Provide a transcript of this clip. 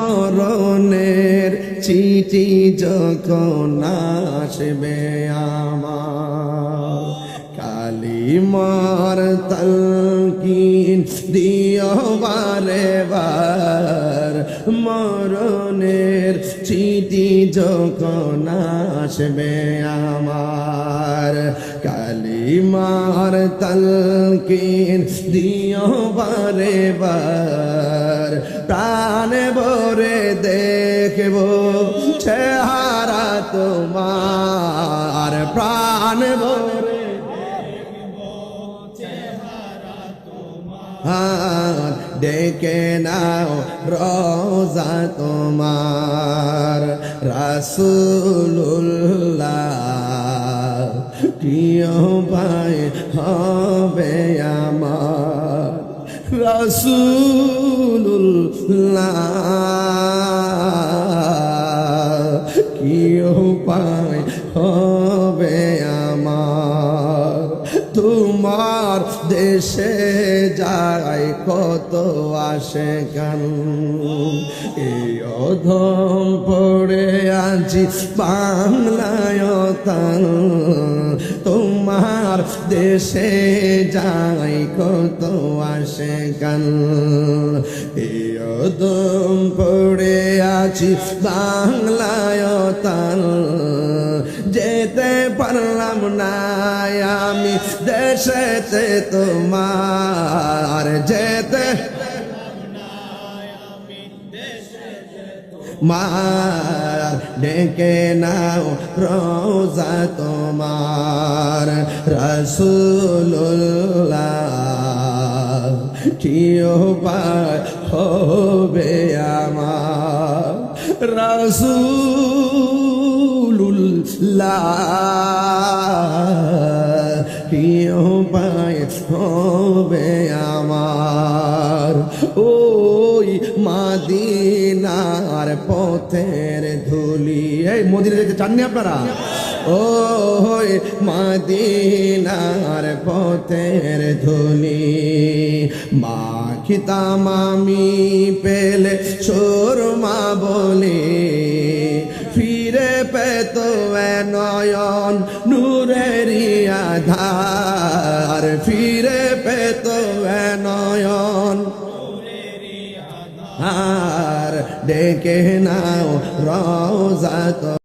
মরণের চিঠি যখন আসবে আমার কালিমার তলকিন দিও বারে বার। মরণের চিঠি যখন আসবে আমার কালিমার তলকিন দিও বারে বার, প্রাণ ভরে দেখব চেহারা তোমার, প্রাণ ভরে হাত ডেকে নাও রোজা তোমার রাসুল্লাহ প্রিয় ভাই হবে আমার রাসুল্লাহ কি উপায় হবে আমার? তোমার দেশে যায় কত আসে গান এই অধম পড়ে আছি বাংলায় তান তোমার দেশে যাই কত আসে গান। দম পড়ে আছি বাংলায় তান যেতে পারলাম না আমি দেশেতে তোমার মার ডেকে নাও রোজা তোমার রসুল্লাহ কি উপায় হবে আমার রসুল্লাহ কি উপায় হবে আমার। ওই মাদিনার পথের ধুলি। এই মদিনা যেতে চাননি আপনারা? ওই মাদিনার পথের ধুলি। মাখিতাম আমি পেলে সুরমা বলি। ফিরে পেত নয়ন নূরেরই আধার। ফিরে আর ডেকে নাও তো